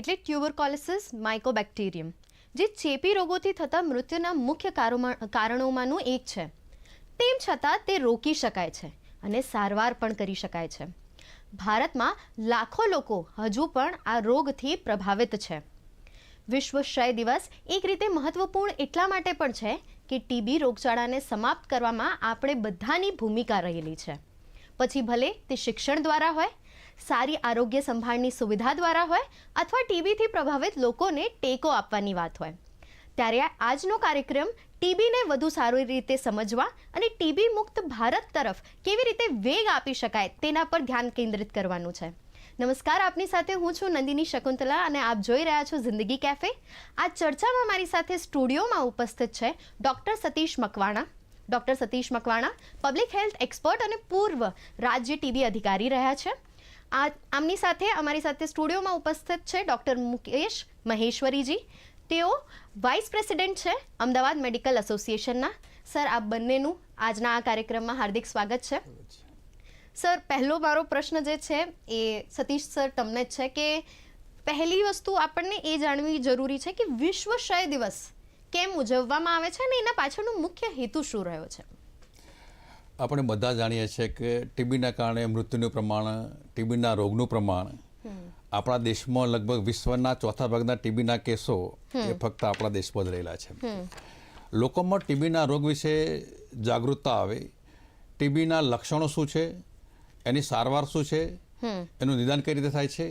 એટલે ટ્યુબરકોલિસિસ માઇકોબેક્ટેરિયમ જે ચેપી રોગોથી થતા મૃત્યુના મુખ્ય કારણોમાંનું એક છે. તેમ છતાં તે રોકી શકાય છે અને સારવાર પણ કરી શકાય છે. ભારતમાં લાખો લોકો હજુ પણ આ રોગથી પ્રભાવિત છે. વિશ્વ ક્ષય દિવસ એક રીતે મહત્વપૂર્ણ એટલા માટે પણ છે કે ટીબી રોગચાળાને સમાપ્ત કરવામાં આપણે બધાની ભૂમિકા રહેલી છે. પછી ભલે તે શિક્ષણ દ્વારા હોય સારી આરોગ્ય સંભાળની સુવિધા દ્વારા હોય અથવા ટીબીથી પ્રભાવિત લોકોને ટેકો આપવાની વાત હોય. ત્યારે આજનો કાર્યક્રમ ટીબીને વધુ સારી રીતે સમજવા અને ટીબી મુક્ત ભારત તરફ કેવી રીતે વેગ આપી શકાય તેના પર ધ્યાન કેન્દ્રિત કરવાનું છે. નમસ્કાર, આપની સાથે હું છું નંદિની શકુંતલા અને આપ જોઈ રહ્યા છો જિંદગી કેફે. આ ચર્ચામાં મારી સાથે સ્ટુડિયોમાં ઉપસ્થિત છે doctor Satish Makwana. Doctor Satish Makwana, public health expert અને પૂર્વ રાજ્ય ટીબી અધિકારી રહ્યા છે. આ આમની સાથે અમારી સાથે સ્ટુડિયોમાં ઉપસ્થિત છે ડૉક્ટર મુકેશ મહેશ્વરીજી. તેઓ વાઇસ પ્રેસિડેન્ટ છે અમદાવાદ મેડિકલ એસોસિએશનના. સર, આપ બંનેનું આજના આ કાર્યક્રમમાં હાર્દિક સ્વાગત છે. સર, પહેલો મારો પ્રશ્ન જે છે એ સતીશ સર તમને જ છે કે પહેલી વસ્તુ આપણને એ જાણવી જરૂરી છે કે વિશ્વ ક્ષય દિવસ કેમ ઉજવવામાં આવે છે અને એના પાછળનો મુખ્ય હેતુ શું રહ્યો છે? આપણે બધા જાણીએ છીએ કે ટીબીના કારણે મૃત્યુનું પ્રમાણ ટીબીના રોગનું પ્રમાણ. આપણા દેશમાં લગભગ વિશ્વના ચોથા ભાગના ટીબીના કેસો એ ફક્ત આપણા દેશમાં જ રહેલા છે. લોકોમાં ટીબીના રોગ વિશે જાગૃતતા આવે. ટીબીના લક્ષણો શું છે? એની સારવાર શું છે? એનું નિદાન કઈ રીતે થાય છે?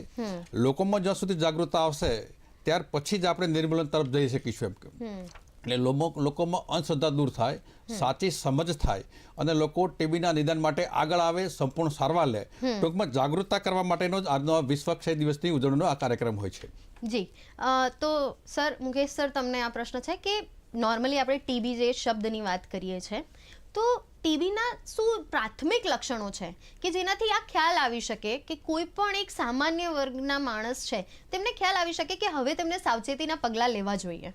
લોકોમાં જ્યાં સુધી જાગૃતતા આવશે ત્યાર પછી જ આપણે નિર્મૂલન તરફ જઈ શકીશું એમ એટલે લોકોમાં અંધશ્રદ્ધા દૂર થાય સાચી સમજ થાય અને લોકો ટીબીના નિદાન માટે આગળ આવે સંપૂર્ણ સારવાર લે. ટૂંકમાં જાગૃતતા કરવા માટેનો જ આજનો વિશ્વ ક્ષય દિવસની ઉજવણીનો આ કાર્યક્રમ હોય છે. જી. તો સર મુકેશ સર તમને આ પ્રશ્ન છે કે નોર્મલી આપણે ટીબી જે શબ્દની વાત કરીએ છીએ તો ટીબીના શું પ્રાથમિક લક્ષણો છે કે જેનાથી આ ખ્યાલ આવી શકે કે કોઈ પણ એક સામાન્ય વર્ગના માણસ છે તેમને ખ્યાલ આવી શકે કે હવે તેમને સાવચેતીના પગલાં લેવા જોઈએ?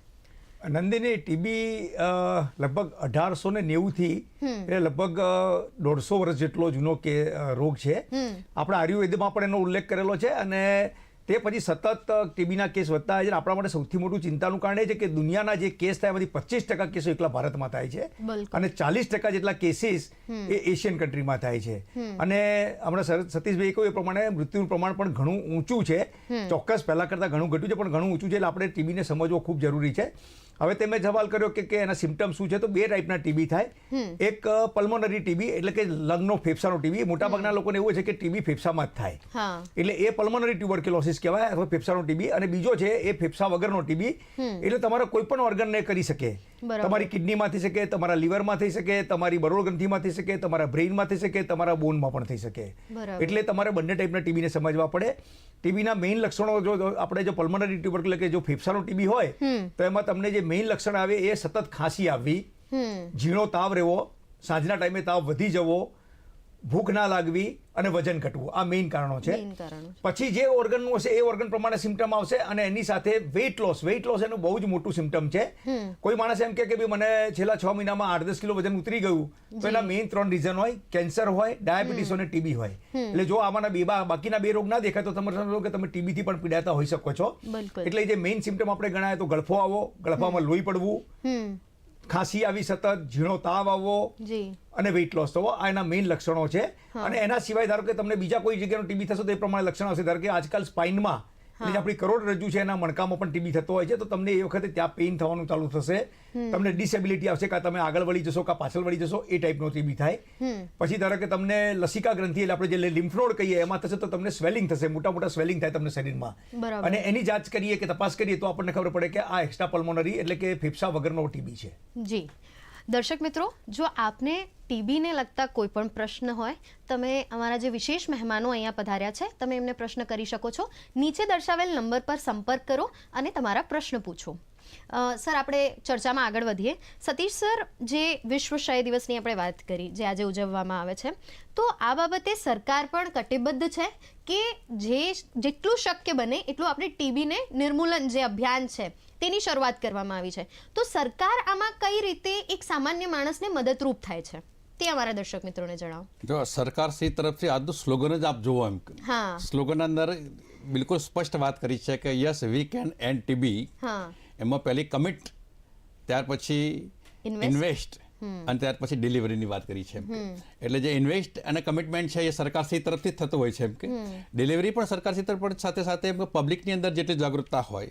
નંદિની ટીબી લગભગ અઢારસો ને નેવુંથી એટલે લગભગ દોઢસો વર્ષ જેટલો જૂનો કે રોગ છે. આપણા આયુર્વેદમાં પણ એનો ઉલ્લેખ કરેલો છે અને તે પછી સતત ટીબીના કેસ વધતા છે. આપણા માટે સૌથી મોટું ચિંતાનું કારણ એ છે કે દુનિયાના જે કેસ થાય એમાંથી પચીસ ટકા કેસો એકલા ભારતમાં થાય છે. અને ચાલીસ ટકા જેટલા કેસીસ એ એશિયન કન્ટ્રીમાં થાય છે. અને હમણાં સતીશભાઈ કહ્યું એ પ્રમાણે મૃત્યુનું પ્રમાણ પણ ઘણું ઊંચું છે. ચોક્કસ પહેલા કરતાં ઘણું ઘટ્યું છે પણ ઘણું ઊંચું છે એટલે આપણે ટીબીને સમજવો ખૂબ જરૂરી છે. હવે તમે સવાલ કર્યો કે કે એના સિમ્ટમ શું છે? તો બે ટાઈપના ટીબી થાય. એક પલ્મોનરી ટીબી એટલે કે લંગનો ફેફસાનો ટીબી મોટાભાગના લોકોને એવું છે કે ટીબી ફેફસામાં જ થાય. એટલે એ પલ્મોનરી ટ્યુબરક્યુલોસિસ કહેવાય અથવા ફેફસાનો ટીબી અને બીજો છે એ ફેફસા વગરનો ટીબી એટલે તમારો કોઈ પણ ઓર્ગન ને કરી શકે. તમારી કિડનીમાં થઈ શકે તમારા લીવરમાં થઈ શકે તમારી બરોળ ગ્રંથિમાં થઈ શકે તમારા બ્રેઇનમાં થઈ શકે તમારા બોનમાં પણ થઈ શકે. એટલે તમારે બંને ટાઈપના ટીબીને સમજવા પડે. ટીબીના મેઇન લક્ષણો જો જો આપણે જો પલ્મોનરી ટ્યુબરક્યુલ કે જો ફેફસાનો ટીબી હોય તો એમાં તમને જે મેઇન લક્ષણ આવે એ સતત ખાંસી આવવી ઝીણો તાવ રહેવો સાંજના ટાઈમે તાવ વધી જવો ભૂખ ના લાગવી અને વજન ઘટવું. આ મેઇન કારણો છે. પછી જે ઓર્ગનનું હશે એ ઓર્ગન પ્રમાણે સિમ્ટમ આવશે અને એની સાથે વેઇટ લોસ વેઇટ લોસ એનું બહુ જ મોટું સિમ્ટમ છે. કોઈ માણસ એમ કે ભાઈ મને છેલ્લા છ મહિનામાં આઠ દસ કિલો વજન ઉતરી ગયું. તો એના મેઇન ત્રણ રીઝન હોય. કેન્સર હોય ડાયાબિટીસ અને ટીબી હોય. એટલે જો આમાંના બે બાકીના બે રોગ ના દેખાય તો તમે સમજો કે તમે ટીબીથી પણ પીડાતા હોઈ શકો છો. એટલે જે મેઇન સિમ્ટમ આપણે ગણાય તો ગળફો આવો. ગળફામાં લોહી પડવું. ખાંસી આવી સતત ઝીણો તાવ આવવો અને વેઇટ લોસ થવો આ એના મેઇન લક્ષણો છે. અને એના સિવાય ધારો કે તમને બીજા કોઈ જગ્યાનો ટીબી થશે તો એ પ્રમાણે લક્ષણ આવશે ધારો કે આજકાલ સ્પાઇનમાં એટલે આપણી કરોડરજ્જુ છે એના મણકામાં પણ ટીબી થતો હોય છે તો તમને એ વખતે ત્યાં પેઇન થવાનું ચાલુ થશે. તમને ડિસેબિલિટી આવશે કાં તમે આગળ વળી જશો કાં પાછળ વળી જશો એ ટાઈપનો ટીબી થાય. પછી ધારો કે તમને લસિકા ગ્રંથિ એટલે આપણે જે લિમ્ફનોડ કહીએ એમાં થશે તો તમને સ્વેલિંગ થશે મોટા મોટા સ્વેલિંગ થાય તમને શરીરમાં. અને એની જાંચ કરીએ કે તપાસ કરીએ તો આપણને ખબર પડે કે આ એક્સ્ટ્રા પલ્મોનરી એટલે કે ફેફસા વગરનો ટીબી છે. જી. દર્શક મિત્રો, જો આપને ટીબીને લગતા કોઈ પણ પ્રશ્ન હોય, તમે અમારા જે વિશેષ મહેમાનો અહીંયા પધાર્યા છે, તમે એમને પ્રશ્ન કરી શકો છો. નીચે દર્શાવેલ નંબર પર સંપર્ક કરો અને તમારા પ્રશ્ન પૂછો. સર આપણે ચર્ચામાં આગળ વધીએ. સતીશ સર જે વિશ્વ ક્ષય દિવસની આપણે વાત કરી જે આજે ઉજવવામાં આવે છે તો આ બાબતે સરકાર પણ કટિબદ્ધ છે કે જે જેટલું શક્ય બને એટલું આપણે ટીબીને નિર્મૂલન જે અભિયાન છે તેની શરૂઆત કરવામાં આવી છે. તો સરકાર આમાં કઈ રીતે એક સામાન્ય માણસને મદદરૂપ થાય છે? તે અમારા દર્શક મિત્રોને જણાવો. જો સરકાર શ્રી તરફથી આજનું સ્લોગન જ આપ જુઓ એમ. હા. સ્લોગન અંદર બિલકુલ સ્પષ્ટ વાત કરી છે કે yes we can end TB હા. એમાં પહેલી કમિટ ત્યાર પછી ઇન્વેસ્ટ અને ત્યાર પછી ડિલિવરીની વાત કરી છે એટલે જે ઇન્વેસ્ટ અને કમિટમેન્ટ છે એ સરકારશ્રી તરફથી જ થતું હોય છે એમ કે. ડિલિવરી પણ સરકારશ્રી તરફ સાથે સાથે એમ કે પબ્લિકની અંદર જેટલી જાગૃતતા હોય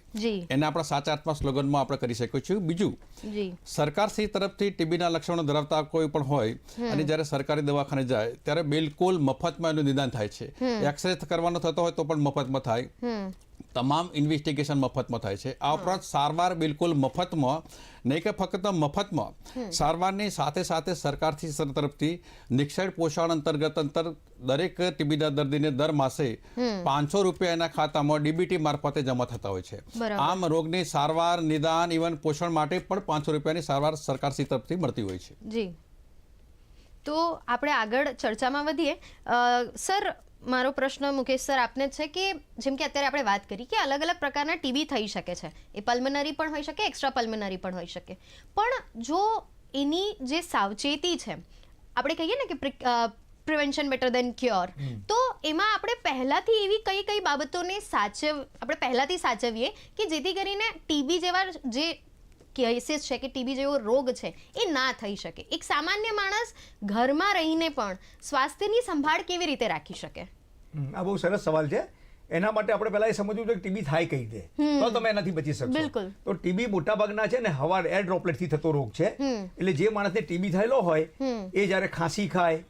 એને આપણા સાચા અર્થમાં સ્લોગનમાં આપણે કરી શકીએ છીએ. બીજું સરકાર સરકારશ્રી તરફથી ટીબીના લક્ષણો ધરાવતા કોઈ પણ હોય અને જ્યારે સરકારી દવાખાને જાય ત્યારે બિલકુલ મફતમાં એનું નિદાન થાય છે. એક્સરે કરવાનો થતો હોય તો પણ મફતમાં થાય. તમામ ઇન્વેસ્ટિગેશન મફતમાં થાય છે. આ ઉપરાંત સારવાર બિલકુલ મફતમાં નહીં કે ફક્ત મફતમાં સારવારની સાથે સાથે સરકારથી સર તરફથી નિક્ષય પોષણ અંતર્ગત અંતર દરેક ટીબીના દર્દીને દર માસે પાંચસો રૂપિયા એના ખાતામાં ડીબીટી મારફતે જમા થતા હોય છે. આમ રોગની સારવાર નિદાન ઇવન પોષણ માટે પણ પાંચસો રૂપિયાની સારવાર સરકારશ્રી તરફથી મળતી હોય છે. જી. તો આપણે આગળ ચર્ચામાં વધીએ. સર મારો પ્રશ્ન મુકેશ સર આપને છે કે જેમ કે અત્યારે આપણે વાત કરી કે અલગ અલગ પ્રકારના ટીબી થઈ શકે છે. એ પલ્મનરી પણ હોઈ શકે એક્સ્ટ્રા પલ્મનરી પણ હોઈ શકે. પણ જો એની જે સાવચેતી છે આપણે કહીએ ને કે પ્રિવેન્શન બેટર દેન ક્યોર તો એમાં આપણે પહેલાંથી એવી કઈ કઈ બાબતોને સાચવ આપણે પહેલાંથી સાચવીએ કે જેથી કરીને ટીબી જેવા જે કેસીસ છે કે ટીબી જેવો રોગ છે એ ના થઈ શકે. એક સામાન્ય માણસ ઘરમાં રહીને પણ સ્વાસ્થ્યની સંભાળ કેવી રીતે રાખી શકે? આ બહુ સરસ સવાલ છે. એના માટે આપણે પહેલા એ સમજવું જોઈએ કે ટીબી થાય કઈ રીતે. તો તમે એનાથી બચી શકશો. બિલકુલ. તો ટીબી મોટાભાગના છે ને હવા એર ડ્રોપલેટથી થતો રોગ છે. એટલે જે માણસને ટીબી થયેલો હોય એ જ્યારે ખાંસી ખાય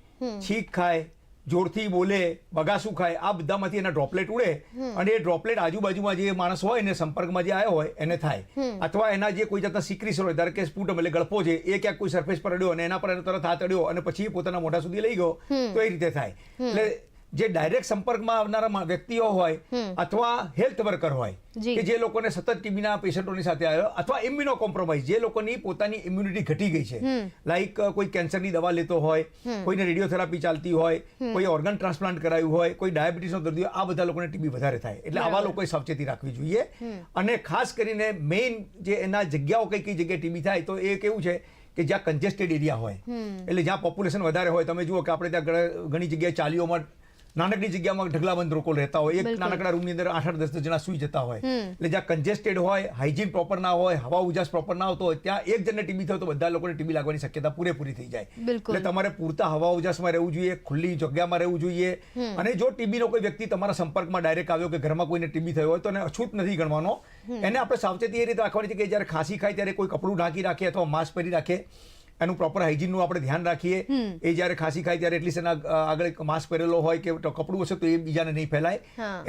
છીંક ખાય જોરથી બોલે બગાસું ખાય આ બધામાંથી એના ડ્રોપલેટ ઉડે. અને એ ડ્રોપલેટ આજુબાજુમાં જે માણસ હોય એને સંપર્કમાં જે આવ્યો હોય એને થાય. અથવા એના જે કોઈ જાતના સિક્રીસ હોય ધારો કે સ્પુટમ એટલે ગળપો છે એ ક્યાંક કોઈ સરફેસ પર અડ્યો અને એના પર એનો તરત હાથ અડ્યો અને પછી એ પોતાના મોઢા સુધી લઈ ગયો તો એ રીતે થાય. એટલે જે ડાયરેક્ટ સંપર્કમાં આવનારા વ્યક્તિઓ હોય અથવા હેલ્થ વર્કર હોય કે જે લોકોને સતત ટીબીના પેશન્ટોની સાથે આવ્યો અથવા ઇમ્યુનો કોમ્પ્રોમાઇઝ જે લોકોની પોતાની ઇમ્યુનિટી ઘટી ગઈ છે. લાઈક કોઈ કેન્સરની દવા લેતો હોય કોઈને રેડિયોથેરાપી ચાલતી હોય કોઈ ઓર્ગન ટ્રાન્સપ્લાન્ટ કરાયું હોય કોઈ ડાયાબિટીસનો દર્દી હોય આ બધા લોકોને ટીબી વધારે થાય. એટલે આવા લોકોએ સાવચેતી રાખવી જોઈએ. અને ખાસ કરીને મેઇન જે એના જગ્યાઓ કઈ કઈ જગ્યાએ ટીબી થાય તો એ કેવું છે કે જ્યાં કન્જેસ્ટેડ એરિયા હોય. એટલે જ્યાં પોપ્યુલેશન વધારે હોય તમે જુઓ કે આપણે ત્યાં ઘણી જગ્યાએ ચાલીઓમાં નાનકડી જગ્યામાં ઢગલાબંધ લોકો રહેતા હોય. એક નાનકડા રૂમની અંદર આઠ આઠ દસ દસ જણા સુઈ જતા હોય. એટલે જ્યાં કન્જેસ્ટેડ હોય હાઇજીન પ્રોપર ના હોય હવા ઉજાસ પ્રોપર ના આવતો હોય ત્યાં એક જણને ટીબી થયો તો બધા લોકોને ટીબી લાગવાની શક્યતા પૂરેપૂરી થઈ જાય. એટલે તમારે પૂરતા હવા ઉજાસમાં રહેવું જોઈએ ખુલ્લી જગ્યામાં રહેવું જોઈએ. અને જો ટીબીનો કોઈ વ્યક્તિ તમારા સંપર્કમાં ડાયરેક્ટ આવ્યો કે ઘરમાં કોઈને ટીબી થયો હોય તો એને અછૂત નથી ગણવાનો. એને આપણે સાવચેતી એ રીતે રાખવાની છે કે જ્યારે ખાંસી ખાય ત્યારે કોઈ કપડું ઢાંકી રાખે અથવા માસ્ક પહેરી રાખે. એનું પ્રોપર હાઇજીનનું આપણે ધ્યાન રાખીએ. એ જ્યારે ખાંસી ખાય ત્યારે એટલીસ્ટ એના આગળ માસ્ક પહેરેલો હોય કે કપડું હશે તો એ બીજાને નહીં ફેલાય.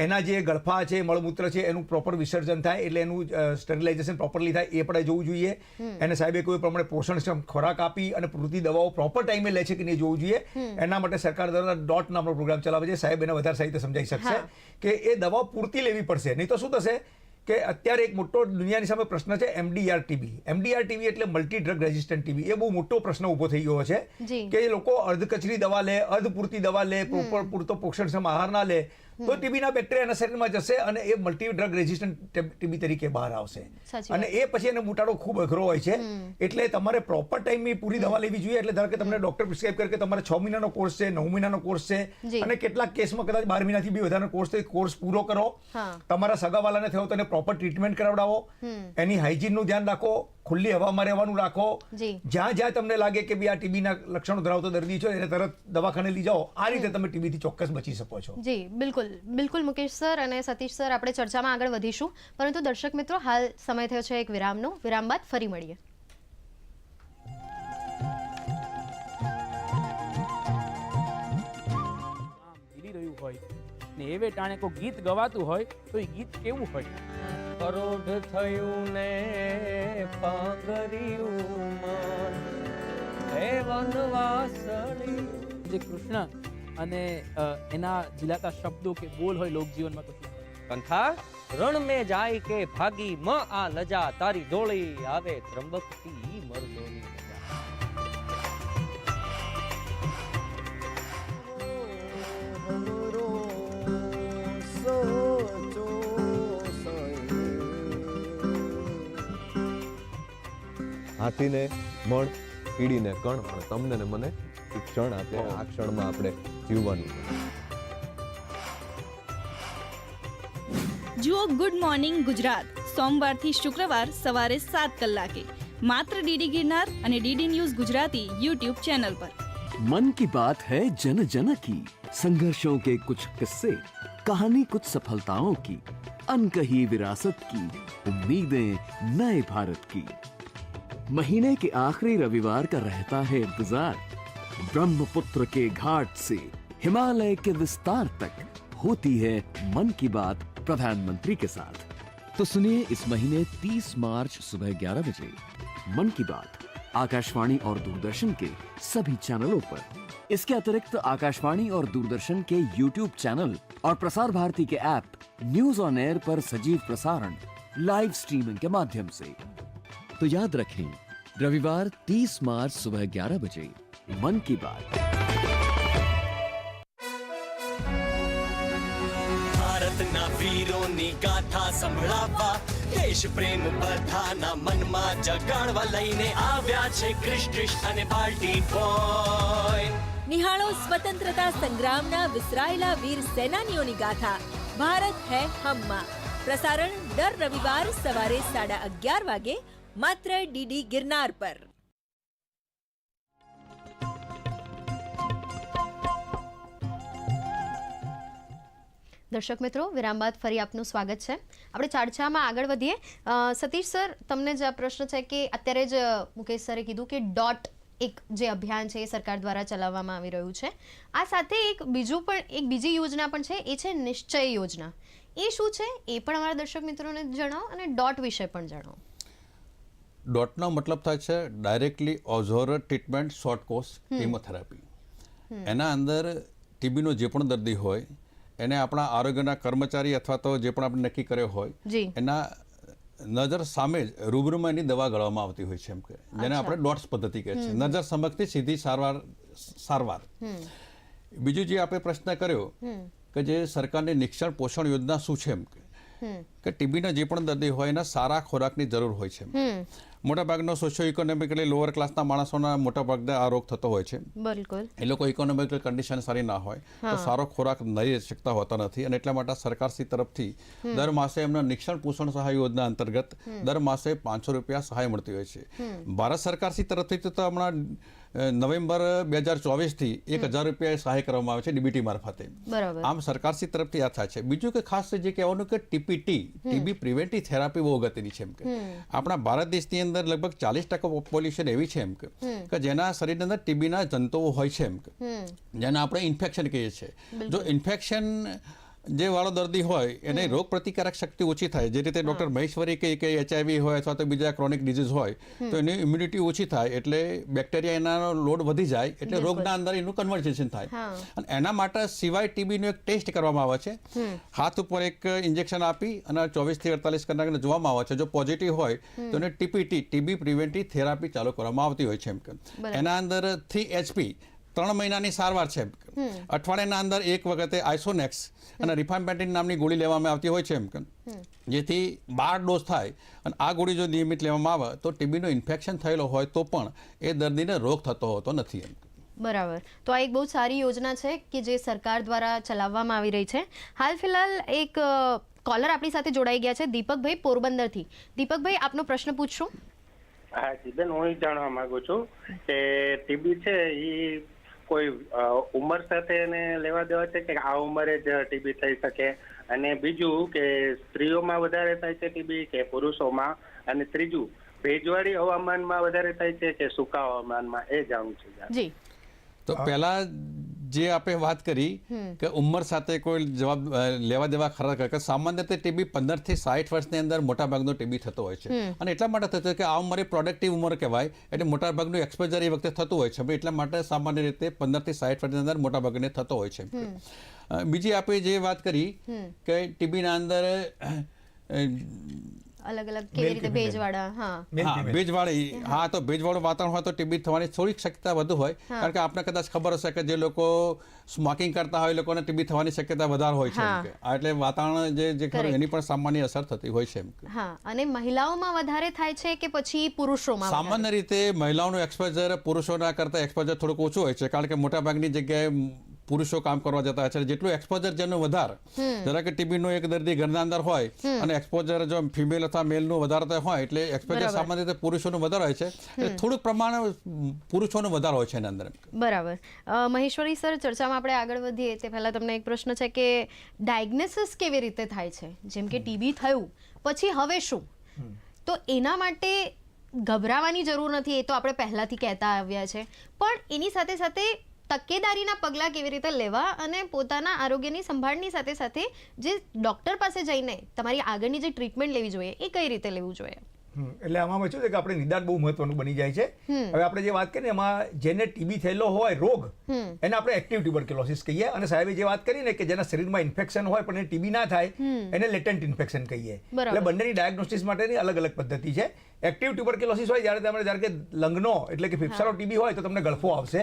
એના જે ગળફા છે મળમૂત્ર છે એનું પ્રોપર વિસર્જન થાય એટલે એનું સ્ટેરિલાઇઝેશન પ્રોપરલી થાય એ પણ જોવું જોઈએ. એને સાહેબે કોઈ પ્રમાણે પોષણક્ષમ ખોરાક આપી અને પૂરતી દવાઓ પ્રોપર ટાઈમે લે છે કે નહીં જોવું જોઈએ. એના માટે સરકાર દ્વારા ડોટ નામનો પ્રોગ્રામ ચલાવે છે. સાહેબ એને વધારે સારી રીતે સમજાવી શકશે કે એ દવાઓ પૂરતી લેવી પડશે. નહીં તો શું થશે? કે અત્યારે એક મોટો દુનિયાની સામે પ્રશ્ન છે એમડીઆર ટીબી એમડીઆર ટીબી એટલે મલ્ટી ડ્રગ રેઝિસ્ટન્ટ ટીબી એ બહુ મોટો પ્રશ્ન ઊભો થઈ ગયો છે કે લોકો અર્ધ કચરી દવા લે અર્ધ પૂરતી દવા લે પ્રોપર પૂરતો પોષણક્ષમ આહાર ના લે. તો ટીબીના બેક્ટેરિયા એના શરીરમાં જશે અને એ મલ્ટી ડ્રગ રેઝિસ્ટન્ટ ટીબી તરીકે બહાર આવશે. અને એ પછી એને મોટાડો ખૂબ અઘરો હોય છે. એટલે તમારે પ્રોપર ટાઈમની પૂરી દવા લેવી જોઈએ. એટલે ધારો કે તમને ડોક્ટર પ્રિસ્ક્રાઇબ કરે કે તમારે છ મહિનાનો કોર્સ છે નવ મહિનાનો કોર્સ છે. અને કેટલાક કેસમાં કદાચ બાર મહિનાથી બી વધારે કોર્સ છે કોર્સ પૂરો કરો. તમારા સગાવાલાને થયો તો એને પ્રોપર ટ્રીટમેન્ટ કરાવડાવો. એની હાઇજીનનું ધ્યાન રાખો. ખુલ્લી હવામાં રહેવાનું રાખો. જી. જ્યાં જ્યાં તમને લાગે કે બી આ ટીબીના લક્ષણો ધરાવતો દર્દી છે એને તરત દવાખાને લઈ જાઓ. આ રીતે તમે ટીબીથી ચોક્કસ બચી શકો છો. જી બિલકુલ. બિલકુલ મુકેશ સર અને સતીશ સર આપણે ચર્ચામાં આગળ વધીશું. પરંતુ દર્શક મિત્રો હાલ સમય થયો છે એક વિરામનો. વિરામ બાદ ફરી મળીએ. રહ્યું હોય ને એવે ટાણે કોઈ ગીત ગવાતું હોય તો એ ગીત કેવું હોય? પરોઢ થયું ને પાંગર્યું મન હે વનવાસળી. જે કૃષ્ણ અને એના ઝીલાતા શબ્દો કે બોલ હોય લોકજીવનમાં તો શું? કંથા રણ મેં જાય કે ભાગી મ આ લજા તારી દોળી આવે ત્રંબકથી હાથીને મણ કીડીને કણ પણ તમને ને મને એક ક્ષણ આપે આ ક્ષણમાં આપણે જીવવાનું છે. જુઓ ગુડ મોર્નિંગ ગુજરાત સોમવારથી શુક્રવાર સવારે સાત કલાકે માત્ર ડીડી ગિરનાર અને DD news Gujarati YouTube channel પર मन की बात है जन जन की संघर्षों के कुछ किस्से कहानी कुछ सफलताओं की अनकही विरासत की उम्मीदें नए भारत की महीने के आखिरी रविवार का रहता है इंतज़ार। ब्रह्मपुत्र के घाट से हिमालय के विस्तार तक होती है मन की बात प्रधानमंत्री के साथ। तो सुनिए इस महीने 30 मार्च सुबह 11 बजे। मन की बात, आकाशवाणी और दूरदर्शन के सभी चैनलों पर। इसके अतिरिक्त आकाशवाणी और दूरदर्शन के यूट्यूब चैनल और प्रसार भारती के ऐप न्यूज़ ऑन एयर पर सजीव प्रसारण लाइव स्ट्रीमिंग के माध्यम से। तो याद रखें रविवार 30 मार्च सुबह 11 बजे मन की बात ભારતના વીરોની ગાથા સંભળાવવા દેશ પ્રેમ બધાના મનમાં જગાડવા લઈને આવ્યા છે ક્રિશ ક્રિશ અને પાર્ટી બોય નિહાળો સ્વતંત્રતા સંગ્રામના વિસરાયેલા વીર સેનાનીઓની ગાથા ભારત હે હમમાં પ્રસારણ દર રવિવાર સવારે સાડા અગિયાર વાગે માત્ર ડીડી ગિરનાર પર. દર્શક મિત્રો, વિરામ બાદ ફરી આપનું સ્વાગત છે. આપણે ચર્ચામાં આગળ વધીએ. સતીશ સર, તમને જ પ્રશ્ન છે કે અત્યારે જ મુકેશ સરે કીધું કે ડોટ એક જે અભિયાન છે એ સરકાર દ્વારા ચલાવવામાં આવી રહ્યું છે. આ સાથે એક બીજું પણ, એક બીજી યોજના પણ છે, એ છે નિશ્ચય યોજના. એ શું છે? એ પણ અમારા દર્શક મિત્રોને જણાવો અને ડોટ વિશે પણ જણાવો. ડોટનો મતલબ થાય છે directly observed treatment short course chemotherapy એના અંદર ટીબીનો જે પણ દર્દી હોય એને આપણા આરોગ્યના કર્મચારી અથવા તો જે પણ આપણે નક્કી કર્યો હોય એના નજર સામે જ રૂબરૂમાં એની દવા ગળવામાં આવતી હોય છે એમ કે જેને આપણે ડોટ્સ પદ્ધતિ કહે છે. નજર સમક્ષથી સીધી સારવાર સારવાર. બીજું જે આપણે પ્રશ્ન કર્યો કે જે સરકારની નિક્ષણ પોષણ યોજના શું છે એમ કે કે ટીબીના જે પણ દર્દી હોય એના સારા ખોરાકની જરૂર હોય છે. મોટાભાગનો સોશિયો ઇકોનોમિકલી લોઅર ક્લાસના માણસોના મોટાભાગના આ રોગ થતો હોય છે. બિલકુલ. એ લોકો ઇકોનોમિકલ કન્ડિશન સારી ના હોય તો સારો ખોરાક લઈ શકતા હોતા નથી અને એટલા માટે સરકારશ્રી તરફથી દર માસે એમના નિક્ષણ પોષણ સહાય યોજના અંતર્ગત દર માસે પાંચસો રૂપિયા સહાય મળતી હોય છે. ભારત સરકારશ્રી તરફથી તો હમણાં નવેમ્બર બે હજાર ચોવીસથી એક હજાર રૂપિયા સહાય કરવામાં આવે છે ડીબીટી મારફતે. આમ સરકારશ્રી તરફથી આ થાય છે. બીજું કે ખાસ જે કહેવાનું કે ટીપીટી ટીબી પ્રિવેન્ટિવ થેરાપી બહુ અગત્યની છે એમ કે. આપણા ભારત દેશની અંદર લગભગ ચાલીસ ટકા પોપ્યુલેશન એવી છે એમ કે. કે જેના શરીરની અંદર ટીબીના જંતુઓ હોય છે એમ કે. જેને આપણે ઇન્ફેક્શન કહીએ છીએ. જો ઇન્ફેક્શન જે વાળો દર્દી હોય એને રોગ પ્રતિકારક શક્તિ ઓછી થાય. જે રીતે ડોક્ટર મહેશ્વરી કહે કે એચઆઈવી હોય અથવા તો બીજા ક્રોનિક ડિઝીઝ હોય તો એની ઇમ્યુનિટી ઓછી થાય એટલે બેક્ટેરિયા એના લોડ વધી જાય એટલે રોગના અંદર એનું કન્વર્જેશન થાય. અને એના માટે સિવાય ટીબીનો એક ટેસ્ટ કરવામાં આવે છે. હાથ ઉપર એક ઇન્જેક્શન આપી અને ચોવીસથી અડતાલીસ કલાકને જોવામાં આવે છે. જો પોઝિટિવ હોય તો એને ટીપીટી ટીબી પ્રિવેન્ટિવ થેરાપી ચાલુ કરવામાં આવતી હોય છે એમ કે. એના અંદર થ્રી એચપી ત્રણ મહિનાની સારવાર છે એમ. અઠવાડિયાના અંદર એક વખતે આઇસોનેક્સ અને રિફામ્પેન્ટિન નામની ગોળી લેવામાં આવતી હોય છે એમ કે. જેથી બાર ડોઝ થાય અને આ ગોળી જો નિયમિત લેવામાં આવે તો ટીબીનો ઇન્ફેક્શન થયેલો હોય તો પણ એ દર્દીને રોગ થતો હોતો નથી એમ. બરાબર. તો આ એક બહુ સારી યોજના છે કે જે સરકાર દ્વારા ચલાવવામાં આવી રહી છે. હાલ ફિલહાલ એક કોલર આપણી સાથે જોડાઈ ગયા છે દીપકભાઈ પોરબંદરથી. દીપકભાઈ આપનો પ્રશ્ન પૂછશું. હા જી હું એ જાણવા માંગુ છું કે ટીબી છે એ કોઈ ઉંમર સાથે એને લેવા દેવા છે કે આ ઉંમરે જ ટીબી થઈ શકે? અને બીજું કે સ્ત્રીઓમાં વધારે થાય છે ટીબી કે પુરુષોમાં? અને ત્રીજું ભેજવાળી હવામાનમાં વધારે થાય છે કે સૂકા હવામાનમાં? એ જાણવું છે જી. તો પહેલા જે આપણે વાત કરી કે ઉંમર સાથે કોઈ જવાબ લેવા દેવા ખરા કે સામાન્ય રીતે ટીબી પંદરથી સાઠ વર્ષની અંદર મોટા ભાગનો ટીબી થતો હોય છે. અને એટલા માટે થતો હોય કે આ ઉંમરે પ્રોડક્ટિવ ઉંમર કહેવાય એટલે મોટા ભાગનું એક્સપોઝર એ વખતે થતું હોય છે. એટલા માટે સામાન્ય રીતે પંદરથી સાઠ વર્ષની અંદર મોટા ભાગને થતો હોય છે. બીજી આપણે જે વાત કરી કે ટીબીના અંદર અલગ અલગ કેવી રીતે ભેજવાળા? હા. ભેજવાળી હા તો ભેજવાળું વાતાવરણ હોય તો ટીબી થવાની થોડીક શક્યતા વધુ હોય. કારણ કે આપને કદાચ ખબર હશે કે જે લોકો સ્મોકિંગ કરતા હોય એ લોકોને ટીબી થવાની શક્યતા વધારે હોય છે એટલે વાતાવરણ જે જે ખરું એની પણ સામાન્ય અસર થતી હોય છે હા અને મહિલાઓમાં વધારે થાય છે કે પછી પુરુષોમાં સામાન્ય રીતે મહિલાઓનું એક્સપોઝર પુરુષોના કરતા એક્સપોઝર થોડુંક ઓછું હોય છે. કારણ કે મોટાભાગની જગ્યાએ પુરુષો કામ કરવા જતા છે. જેટલું એક્સપોઝર જેનું વધારે જરા કે ટીબીનો એક દર્દી ઘરના અંદર હોય અને એક્સપોઝર જો ફિમેલ અથવા મેલનું વધારે હોય એટલે એક્સપોઝર. સામાન્ય રીતે પુરુષોનું વધારે હોય છે. થોડુંક પ્રમાણે પુરુષોનું વધારે હોય છે એના અંદર બરાબર. મહેશ્વરી સર ચર્ચામાં આપણે આગળ વધીએ તે પહેલાં તમને એક પ્રશ્ન છે કે ડાયગ્નોસિસ કેવી રીતે થાય છે? જેમ કે ટીબી થયું પછી હવે શું? તો એના માટે ગભરાવાની જરૂર નથી એ તો આપણે પહેલાંથી કહેતા આવ્યા છે. પણ એની સાથે સાથે તકેદારીના પગલાં કેવી રીતે લેવા અને પોતાના આરોગ્યની સંભાળની સાથે સાથે જે ડૉક્ટર પાસે જઈને તમારી આગળની જે ટ્રીટમેન્ટ લેવી જોઈએ એ કઈ રીતે લેવું જોઈએ? એટલે આમાં શું છે કે આપણે નિદાન બહુ મહત્વનું બની જાય છે. હવે આપણે જે વાત કરીએ એમાં જેને ટીબી થયેલો હોય રોગ એને આપણે એક્ટિવ ટ્યુબરક્યુલોસિસ કહીએ. અને સાહેબે જે વાત કરી ને કે જેના શરીરમાં ઇન્ફેક્શન હોય પણ એ ટીબી ના થાય એને લેટન્ટ ઇન્ફેક્શન કહીએ. એટલે બંનેની ડાયગ્નોસ્ટિસ માટેની અલગ અલગ પદ્ધતિ છે. એક્ટિવ ટ્યુબરક્યુલોસિસ હોય જ્યારે તમારે જ્યારે કે લંગનો એટલે કે ફેફસાનો ટીબી હોય તો તમને ગળફો આવશે.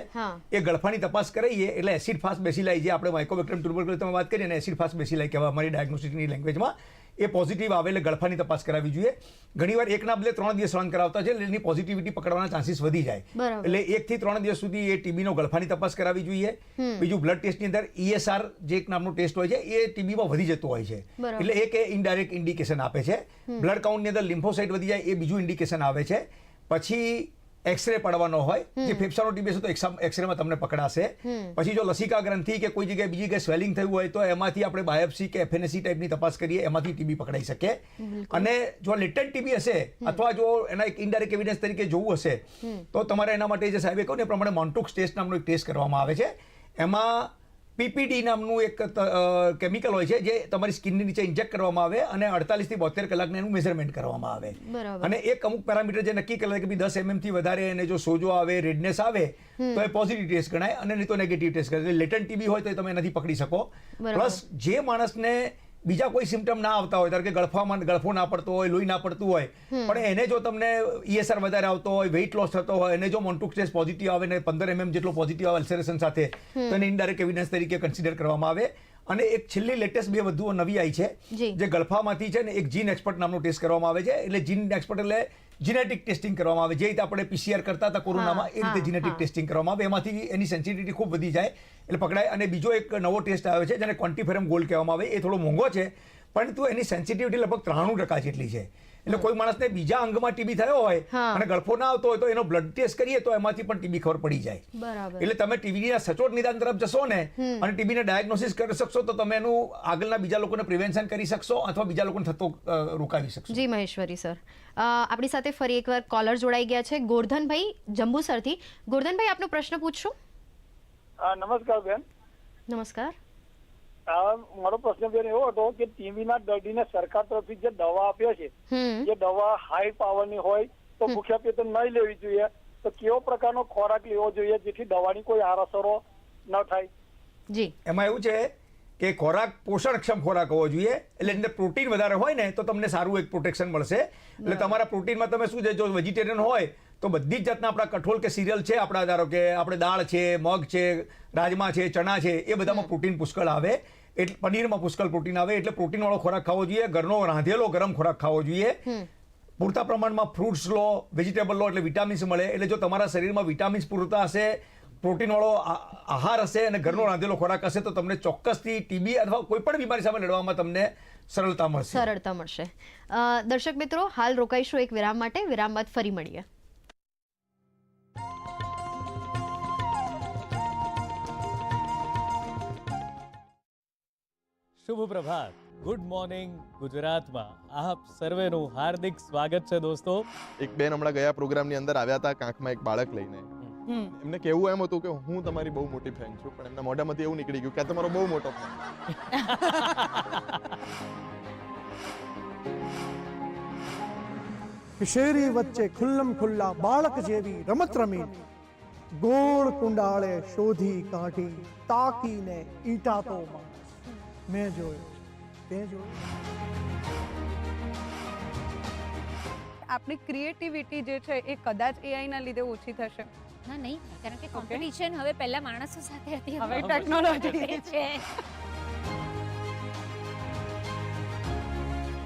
એ ગળફાની તપાસ કરાવીએ એટલે એસિડ ફાસ્ટ બેસિલાઈ જે આપણે માઇકોબેક્ટરમ ટ્યુબરક્યુલોસિસ તમે વાત કરીએ એસિડ ફાસ્ટ બેસિલાઈ કહેવાય અમારી ડાયગ્નોસ્ટિકની લેંગ્વેજમાં એ પોઝિટિવ આવે એટલે ગળફાની તપાસ કરાવવી જોઈએ. ઘણીવાર એકના બદલે ત્રણ દિવસ સહન કરાવતા છે એટલે એની પોઝિટિવિટી પકડવાના ચાન્સીસ વધી જાય. એટલે એકથી ત્રણ દિવસ સુધી એ ટીબીનો ગળફાની તપાસ કરાવવી જોઈએ. બીજું બ્લડ ટેસ્ટની અંદર ઈએસઆર જે એક નામનો ટેસ્ટ હોય છે એ ટીબીમાં વધી જતો હોય છે. એટલે એક એ ઇનડાયરેક્ટ ઇન્ડિકેશન આપે છે. બ્લડ કાઉન્ટની અંદર લિમ્ફોસાઇટ વધી જાય એ બીજું ઇન્ડિકેશન આવે છે. પછી એક્સરે પડવાનો હોય જે ફેફસાનો ટીબી છે તો એક્સરેમાં તમને પકડાશે. પછી જો લસિકા ગ્રંથિ કે કોઈ જગ્યાએ બીજી જગ્યાએ સ્વેલિંગ થયું હોય તો એમાંથી આપણે બાયોપ્સી કે એફએનએસી ટાઈપની તપાસ કરીએ એમાંથી ટીબી પકડાઈ શકે. અને જો લેટેન્ટ ટીબી હશે અથવા જો એના એક ઇનડાયરેક્ટ એવિડન્સ તરીકે જોવું હશે તો તમારે એના માટે જે સાહેબે કહ્યું ને પ્રમાણે મોન્ટુક્સ ટેસ્ટ નામનો એક ટેસ્ટ કરવામાં આવે છે. એમાં પીપીડી નામનું એક કેમિકલ હોય છે જે તમારી સ્કિનની નીચે ઇન્જેક્ટ કરવામાં આવે અને અડતાલીસથી બોતેર કલાકને એનું મેઝરમેન્ટ કરવામાં આવે. અને એક અમુક પેરામીટર જે નક્કી કરે કે ભઈ દસ એમએમથી વધારે એને જો સોજો આવે રેડનેસ આવે તો એ પોઝિટિવ ટેસ્ટ ગણાય અને નહીં તો નેગેટિવ ટેસ્ટ ગણાય. લેટન લેટન્ટ ટીબી હોય તો તમે એનાથી પકડી શકો. પ્લસ જે માણસને બીજા કોઈ સિમ્ટમ ના આવતા હોય ધારો કે ગળફામાં ગળફો ના પડતો હોય લોહી ના પડતું હોય પણ એને જો તમને ઈએસઆર વધારે આવતો હોય વેઇટ લોસ થતો હોય એને જો મોન્ટુક ટેસ્ટ પોઝિટિવ આવે ને પંદર એમએમ જેટલો પોઝિટિવ આવે અલ્સરેશન સાથે તો એને ઇનડાયરેક્ટ એવિડન્સ તરીકે કન્સિડર કરવામાં આવે. અને એક છેલ્લી લેટેસ્ટ બે વધુ નવી આવી છે જે. ગળફામાંથી છે ને એક જીન એક્સપર્ટ નામનો ટેસ્ટ કરવામાં આવે છે. એટલે જીન એક્સપર્ટ એટલે જીનેટિક ટેસ્ટિંગ કરવામાં આવે. જે રીતે આપણે પીસીઆર કરતા હતા કોરોનામાં એ રીતે જીનેટિક ટેસ્ટિંગ કરવામાં આવે. એમાંથી એની સેન્સિટિવિટી ખૂબ વધી જાય. એટલે પકડાય. અને બીજો એક નવો ટેસ્ટ આવ્યો છે જેને ક્વોન્ટિફેરમ ગોલ્ડ કહેવામાં આવે. એ થોડો મોંઘો છે પરંતુ એની સેન્સિટિવિટી લગભગ ત્રાણું ટકા જેટલી છે. એટલે કોઈ માણસને બીજા અંગમાં ટીબી થયો હોય અને ગળફો ના આવતો હોય તો એનો બ્લડ ટેસ્ટ કરીએ તો એમાંથી પણ ટીબી ખબર પડી જાય. એટલે તમે ટીબીના સચોટ નિદાન તરફ જશો ને અને ટીબીને ડાયગ્નોસિસ કરી શકશો તો તમે એનું આગળના બીજા લોકોને પ્રિવેન્શન કરી શકશો અથવા બીજા લોકોને થતો રોકાવી શકશો. જી મહેશ્વરી સર. આપણી સાથે ફરી એકવાર કોલર જોડાઈ ગયા છે. ગોરધનભાઈ જંબુસરથી. ગોરધનભાઈ આપનો પ્રશ્ન પૂછશું? નમસ્કાર બેન. નમસ્કાર. મારો પ્રશ્ન બેન એવો હતો કે ટીબીના દર્દીને સરકાર તરફથી જે દવા આપે છે જે દવા હાઈ પાવરની હોય તો મુખ્યત્વે તો નહીં લેવી જોઈએ. તો કેવો પ્રકારનો ખોરાક લેવો જોઈએ જેથી દવાની કોઈ આરસરો ન થાય? જી. એમાં એવું છે કે ખોરાક પોષણક્ષમ ખોરાક હોવો જોઈએ. એટલે અંદર પ્રોટીન વધારે હોય ને તો તમને સારું એક પ્રોટેક્શન મળશે. એટલે તમારા પ્રોટીનમાં તમે શું છે જો વેજીટેરિયન હોય તો બધી જ જાતના આપણા કઠોળ કે સિરિયલ છે આપણા ધારો કે આપણે દાળ છે મગ છે રાજમા છે ચણા છે એ બધામાં પ્રોટીન પુષ્કળ આવે. એટલે પનીરમાં પુષ્કળ પ્રોટીન આવે. એટલે પ્રોટીનવાળો ખોરાક ખાવો જોઈએ. ઘરનો રાંધેલો ગરમ ખોરાક ખાવો જોઈએ. પૂરતા પ્રમાણમાં ફ્રૂટ્સ લો વેજીટેબલ લો એટલે વિટામિન્સ મળે. એટલે જો તમારા શરીરમાં વિટામિન્સ પૂરતા હશે પ્રોટીનવાળો આ- આહાર હશે અને ઘરનો રાંધેલો ખોરાક હશે તો તમને ચોક્કસથી ટીબી અથવા કોઈ પણ બીમારી સામે લડવામાં તમને સરળતા મળશે. સરળતા મળશે. દર્શક મિત્રો હાલ રોકાઈશું એક વિરામ માટે. વિરામ બાદ ફરી મળીએ. શુભ પ્રભાત. ગુડ મોર્નિંગ ગુજરાતમાં. આપ સર્વેનું હાર્દિક સ્વાગત છે દોસ્તો. એક બેન હમણાં ગયા પ્રોગ્રામની અંદર આવ્યા હતા કાંખમાં એક બાળક લઈને. એમને કેવું એમ હતું કે હું તમારી બહુ મોટી ફેન છું પણ એમના મોઢામાંથી એવું નીકળી ગયું કે તમારો બહુ મોટો ફેન શેરી વચ્ચે ખુલ્લમ ખુલ્લા બાળક જેવી રમત રમી. ગોળ કુંડાળે શોધી કાઢી તાકીને ઈટા તો મેં જોયું. તે જોયું. આપણી ક્રિએટિવિટી જે છે એ કદાચ એઆઈના લીધે ઓછી થશે. ના નહીં કારણ કે કોમ્પિટિશન હવે પહેલા માણસો સાથે હતી હવે ટેકનોલોજી છે.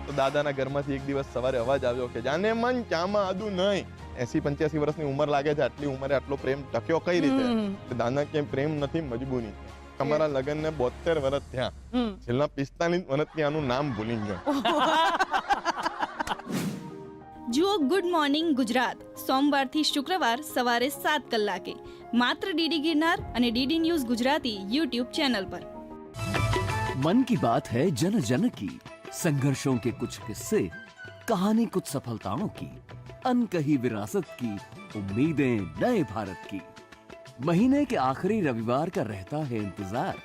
તો દાદાના ઘરમાંથી એક દિવસ સવારે અવાજ આવ્યો કે જાને મન ચામાં આદુ નહીં. એસી પંચ્યાસી વર્ષની ઉંમર લાગે છે આટલી ઉંમરે આટલો પ્રેમ ટક્યો કઈ રીતે? દાદા કે પ્રેમ નથી મજબૂરી. તમારા લગ્ન ને બોતેર વર્ષ થયા છેલ્લા પિસ્તાલીસ વર્ષથી આનું નામ ભૂલી ગયો. જુઓ ગુડ મોર્નિંગ ગુજરાત સોમવારથી શુક્રવાર સવારે સાત કલાકે માત્ર ડીડી ગિરનાર અને DD news Gujarati YouTube channel પર मन की बात है जन जन की संघर्षों के कुछ किस्से कहानी कुछ सफलताओं की अनकही विरासत की उम्मीदें नए भारत की महीने के आखिरी रविवार का रहता है इंतजार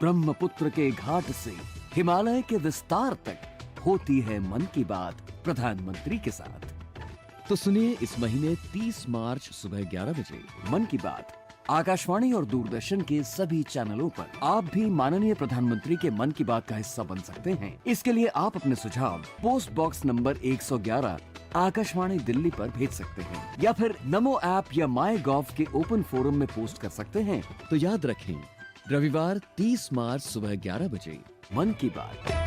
ब्रह्मपुत्र के घाट से हिमालय के विस्तार तक होती है मन की बात प्रधानमंत्री के साथ। तो सुनिए इस महीने 30 मार्च सुबह 11 बजे मन की बात, आकाशवाणी और दूरदर्शन के सभी चैनलों पर। आप भी माननीय प्रधानमंत्री के मन की बात का हिस्सा बन सकते हैं। इसके लिए आप अपने सुझाव post box number 111 Akashvani Delhi पर भेज सकते हैं। या फिर नमो ऐप या माई गॉव के ओपन फोरम में पोस्ट कर सकते हैं। तो याद रखें, रविवार 30 मार्च सुबह 11 बजे मन की बात।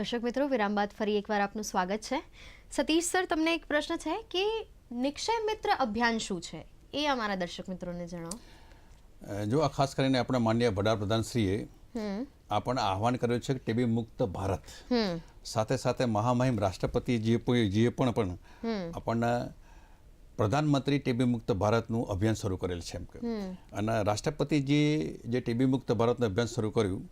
દર્શક મિત્રો વિરામ બાદ ફરી એકવાર આપનું સ્વાગત છે. સતીશ સર તમને એક પ્રશ્ન છે કે નિક્ષય મિત્ર અભિયાન શું છે? એ અમારા દર્શક મિત્રોને જણાવો. જો આ ખાસ કરીને આપણા માન્ય વડાપ્રધાનશ્રીએ આપણને આહવાન કર્યું છે કે ટીબી મુક્ત ભારત. હમ. સાથે સાથે મહામહિમ રાષ્ટ્રપતિજીએ પણ પણ આપણને પ્રધાનમંત્રી ટીબી મુક્ત ભારતનું અભિયાન શરૂ કરેલ છે એમ કે અને રાષ્ટ્રપતિજી જે ટીબી મુક્ત ભારતનું અભિયાન શરૂ કર્યું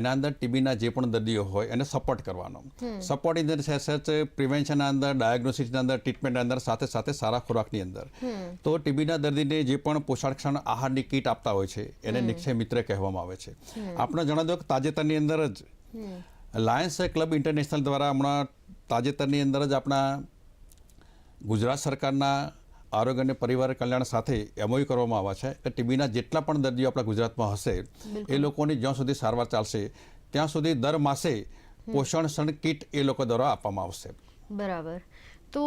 એના અંદર ટીબીના જે પણ દર્દીઓ હોય એને સપોર્ટ કરવાનો. સપોર્ટ ઇન ધ સેન્સ પ્રિવેન્શનના અંદર ડાયગ્નોસિસના અંદર ટ્રીટમેન્ટના અંદર સાથે સાથે સારા ખોરાકની અંદર. તો ટીબીના દર્દીને જે પણ પોષણક્ષણ આહારની કીટ આપતા હોય છે એને નિક્ષય મિત્ર કહેવામાં આવે છે. આપણે જણાવી દો કે તાજેતરની અંદર જ લાયન્સ ક્લબ ઇન્ટરનેશનલ દ્વારા હમણાં તાજેતરની અંદર જ આપણા ગુજરાત સરકારના આરોગ્ય અને પરિવાર કલ્યાણ સાથે એમઓયુ કરવામાં આવ્યા છે. કે ટીબીના જેટલા પણ દર્દીઓ આપણા ગુજરાતમાં હશે એ લોકોની જ્યાં સુધી સારવાર ચાલશે ત્યાં સુધી દર માસે પોષણ કીટ એ લોકો દ્વારા આપવામાં આવશે. બરાબર. તો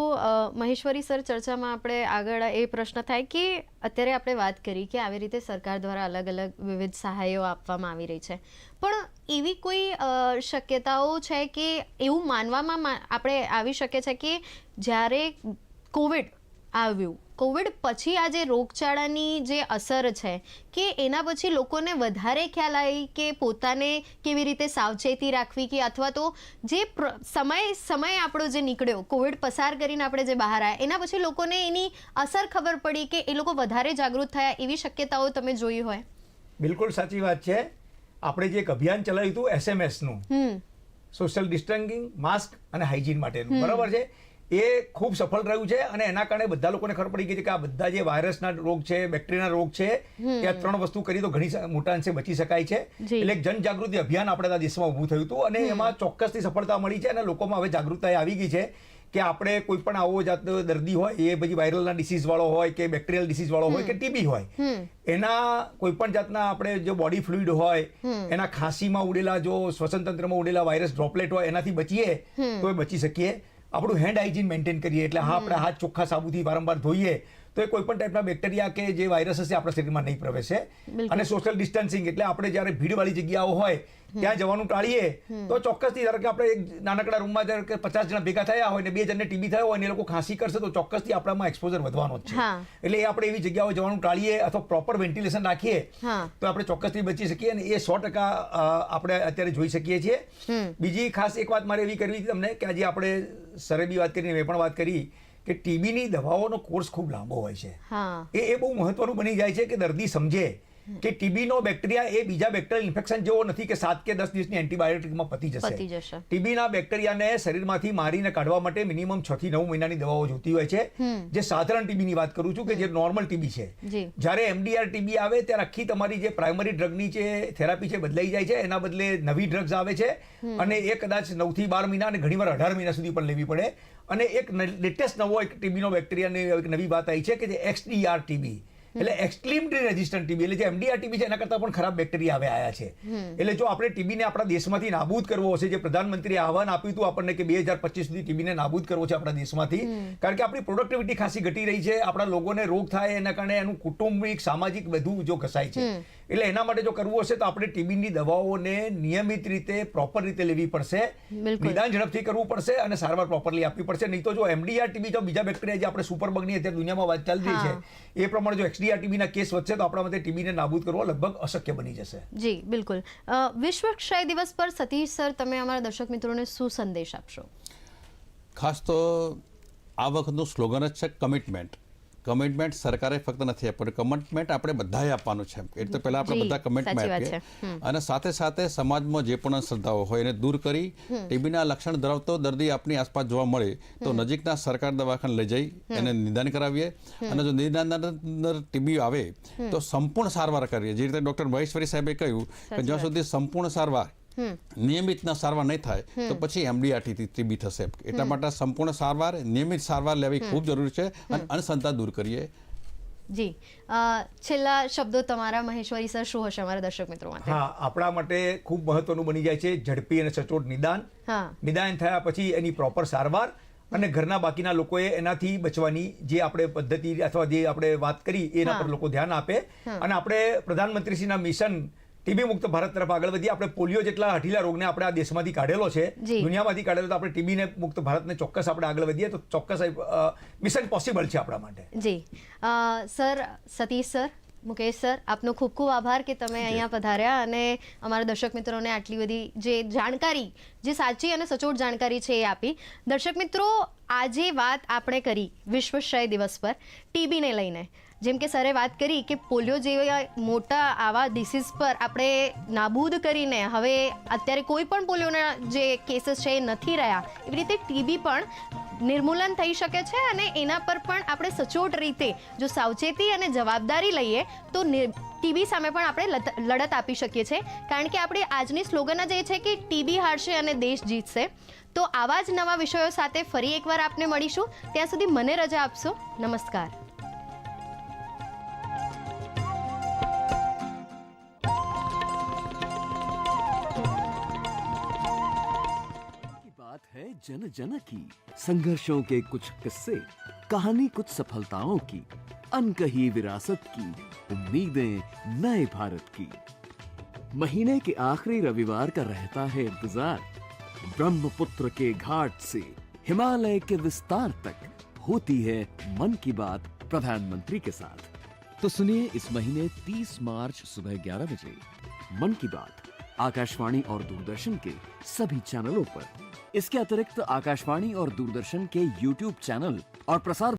મહેશ્વરી સર ચર્ચામાં આપણે આગળ એ પ્રશ્ન થાય કે અત્યારે આપણે વાત કરી કે આવી રીતે સરકાર દ્વારા અલગ અલગ વિવિધ સહાયો આપવામાં આવી રહી છે. પણ એવી કોઈ શક્યતાઓ છે કે એવું માનવામાં આપણે આવી શકે છે કે જ્યારે કોવિડ આવ્યું. કોવિડ પછી આ જે રોગચાળાની જે અસર છે કે એના પછી લોકોને વધારે ખ્યાલ આવી કે પોતાને કેવી રીતે સાવચેતી રાખવી કે અથવા તો જે સમય સમય આપણો જે નીકળ્યો કોવિડ પસાર કરીને આપણે જે બહાર આવ્યા એના પછી લોકોને એની અસર ખબર પડી કે એ લોકો વધારે જાગૃત થયા એવી શક્યતાઓ તમે જોઈ હોય. બિલકુલ સાચી વાત છે. આપણે જે એક અભિયાન ચલાવ્યું હતું એસએમએસનું સોશિયલ ડિસ્ટન્સિંગ માસ્ક અને હાઇજીન માટેનું. બરાબર છે? એ ખૂબ સફળ રહ્યું છે અને એના કારણે બધા લોકોને ખબર પડી ગઈ છે કે આ બધા જે વાયરસના રોગ છે બેક્ટેરિયાના રોગ છે એ આ ત્રણ વસ્તુ કરી તો ઘણી મોટા અંશે બચી શકાય છે. એટલે એક જનજાગૃતિ અભિયાન આપણે આ દેશમાં ઊભું થયું હતું અને. એમાં ચોક્કસથી સફળતા મળી છે અને લોકોમાં હવે જાગૃતતા આવી ગઈ છે કે આપણે કોઈ પણ આવો જાતનો દર્દી હોય એ પછી વાયરલના ડિસીઝ વાળો હોય કે બેક્ટેરિયલ ડિસીઝ વાળો હોય કે ટીબી હોય એના કોઈ પણ જાતના આપણે જો બોડી ફ્લુઇડ હોય એના ખાંસીમાં ઉડેલા જો શ્વસનતંત્રમાં ઉડેલા વાયરસ ડ્રોપલેટ હોય એનાથી બચીએ તો એ બચી શકીએ. આપણું હેન્ડ હાઇજીન મેન્ટેન કરીએ એટલે હા આપણે હાથ ચોખ્ખા સાબુથી વારંવાર ધોઈએ તો એ કોઈ પણ ટાઈપના બેક્ટેરિયા કે જે વાયરસ હશે આપણા શરીરમાં નહીં પ્રવેશે. અને સોશિયલ ડિસ્ટન્સિંગ એટલે આપણે જ્યારે ભીડવાળી જગ્યાઓ હોય ત્યાં જવાનું ટાળીએ. તો ચોક્કસથી ધારો કે આપણે એક નાનકડા રૂમમાં ધારો કે પચાસ જણા ભેગા થયા હોય ને બે જણને ટીબી થયો હોય ને એ લોકો ખાંસી કરશે તો ચોક્કસથી આપણામાં એક્સપોઝર વધવાનો જ છે. એટલે એ આપણે એવી જગ્યાઓ જવાનું ટાળીએ અથવા પ્રોપર વેન્ટિલેશન રાખીએ તો આપણે ચોક્કસથી બચી શકીએ અને એ સો ટકા આપણે અત્યારે જોઈ શકીએ છીએ. બીજી ખાસ એક વાત મારે એવી કરવી હતી તમને કે આજે આપણે સરેબી વાત કરી મેં પણ વાત કરી કે ટીબીની દવાઓનો કોર્સ ખૂબ લાંબો હોય છે. એ એ બહુ મહત્વનું બની જાય છે કે દર્દી સમજે. કે ટીબીનો બેક્ટેરિયા એ બીજા બેક્ટેરિયલ ઇન્ફેક્શન જેવો નથી કે સાત કે દસ દિવસની એન્ટીબાયોટિકમાં પતી જશે. જશે. ટીબીના બેક્ટેરિયાને શરીરમાંથી મારીને કાઢવા માટે મિનિમમ છ થી નવ મહિનાની દવાઓ જોતી હોય છે. જે સાધારણ ટીબીની વાત કરું છું કે જે નોર્મલ ટીબી છે. જ્યારે એમડીઆર ટીબી આવે ત્યારે આખી તમારી જે પ્રાઇમરી ડ્રગની જે થેરાપી છે બદલાઈ જાય છે. એના બદલે નવી ડ્રગ્સ આવે છે. અને એ કદાચ નવથી બાર મહિના અને ઘણીવાર અઢાર મહિના સુધી પણ લેવી પડે. અને એક લેટેસ્ટ નવો એક ટીબીનો બેક્ટેરિયાની એક નવી વાત આવી છે કે જે એક્સડીઆર ટીબી એટલે એક્સ્ટ્રીમલી રેઝિસ્ટન્ટ ટીબી એટલે જે એમડીઆર ટીબી છે એના કરતાં પણ ખરાબ બેક્ટેરિયા હવે આવ્યા છે એટલે જો આપણે ટીબીને આપણા દેશમાંથી નાબૂદ કરવો હશે જે પ્રધાનમંત્રીએ આહવાન આપ્યું હતું આપણને કે બે હજાર પચીસ સુધી ટીબીને નાબૂદ કરવો છે આપણા દેશમાંથી. કારણ કે આપણી પ્રોડક્ટિવિટી ખાસી ઘટી રહી છે આપણા લોકોને રોગ થાય એના કારણે એનું કુટુંબિક સામાજિક બધું જો ઘસાય છે. એટલે એના માટે જો કરવું હશે તો આપણે ટીબીની દવાઓને નિયમિત રીતે પ્રોપર રીતે લેવી પડશે. નિદાન ઝડપથી કરવું પડશે અને સારવાર પ્રોપરલી આપવી પડશે. નહીં તો જો એમડીઆર ટીબી જો બીજા બેક્ટેરિયા જે આપણે સુપરબગની અત્યારે દુનિયામાં વાત ચાલતી છે એ પ્રમાણે જો એક્સડીઆર ટીબીના કેસ વધશે તો આપણા માટે ટીબીને નાબૂદ કરવો લગભગ અશક્ય બની જશે. જી બિલકુલ. વિશ્વ ક્ષય દિવસ પર સતીશ સર તમે અમારા દર્શક મિત્રોને શું સંદેશ આપશો? ખાસ તો આ વખતનું સ્લોગન જ છે કમિટમેન્ટ કમિટમેન્ટ સરકારે ફક્ત નથી આપવાનું કમિટમેન્ટ આપણે બધાએ આપવાનું છે એટલે તો પહેલાં આપણે બધા કમિટમેન્ટ આપીએ. અને સાથે સાથે સમાજમાં જે પણ શ્રદ્ધાઓ હોય એને દૂર કરી ટીબીના લક્ષણ ધરાવતો દર્દી આપણી આસપાસ જોવા મળે તો નજીકના સરકાર દવાખાને લઈ જઈ એને નિદાન કરાવીએ. અને જો નિદાન ટીબી આવે તો સંપૂર્ણ સારવાર કરીએ. જે રીતે ડૉક્ટર મહેશ્વરી સાહેબે કહ્યું કે જ્યાં સુધી સંપૂર્ણ સારવાર નિયમિતના સારવાર નહીં થાય તો પછી એમડીઆરટી ટીબી થશે. એટલા માટે સંપૂર્ણ સારવાર નિયમિત સારવાર લેવી ખૂબ જરૂરી છે અને અનસંતા દૂર કરીએ. જી. છેલ્લા શબ્દો તમારા મહેશ્વરી સર શું હશે અમારા દર્શક મિત્રો માટે? હા આપણા માટે ખૂબ મહત્વનું બની જાય છે ઝડપી અને સચોટ નિદાન. હા. નિદાન થયા પછી એની પ્રોપર સારવાર અને ઘરના બાકીના લોકોએ એનાથી બચવાની જે આપણે પદ્ધતિ અથવા જે આપણે વાત કરી એના પર લોકો ધ્યાન આપે. અને આપણે પ્રધાનમંત્રીશ્રીના મિશન ટીબી મુક્ત ભારત તરફ આગળ વધીએ. આપણે પોલિયો જેટલા હઠીલા રોગને આપણે આ દેશમાંથી કાઢેલો છે. દુનિયામાંથી કાઢેલો તો આપણે ટીબીને મુક્ત ભારતને ચોક્કસ આપણે આગળ વધીએ. તો ચોક્કસ મિશન પોસિબલ છે આપણા માટે. જી. Sir Satish sir Mukesh sir આપનો ખૂબ ખૂબ આભાર કે તમે અહીંયા પધાર્યા અને અમારા દર્શક મિત્રોને આટલી બધી જે જાણકારી જે સાચી અને સચોટ જાણકારી છે એ આપી. દર્શક મિત્રો આજે વાત આપણે કરી વિશ્વ ક્ષય દિવસ પર ટીબીને લઈને. જેમ કે સરે વાત કરી કે પોલિયો જેવા મોટા આવા ડિસીઝ પર આપણે નાબૂદ કરીને હવે અત્યારે કોઈ પણ પોલિયોના જે કેસીસ છે એ નથી રહ્યા. એવી રીતે ટીબી પણ નિર્મૂલન થઈ શકે છે અને એના પર પણ આપણે સચોટ રીતે જો સાવચેતી અને જવાબદારી લઈએ તો ટીબી સામે પણ આપણે લડત આપી શકીએ છીએ. કારણ કે આપણી આજની સ્લોગન જ એ છે કે ટીબી હારશે અને દેશ જીતશે. તો આવા જ નવા વિષયો સાથે ફરી એકવાર આપને મળીશું. ત્યાં સુધી મને રજા આપશો. નમસ્કાર. जन जन की, संघर्षों के कुछ किस्से, कहानी कुछ सफलताओं की, अनकही विरासत की, उम्मीदें नए भारत की। महीने के आखिरी रविवार का रहता है इंतज़ार। ब्रह्मपुत्र के घाट से हिमालय के विस्तार तक होती है मन की बात प्रधानमंत्री के साथ। तो सुनिए इस महीने 30 मार्च सुबह 11 बजे, मन की बात। आकाशवाणी और दूरदर्शन के सभी चैनलों पर इसके अतिरिक्त आकाशवाणी और दूरदर्शन के यूट्यूब चैनल और प्रसार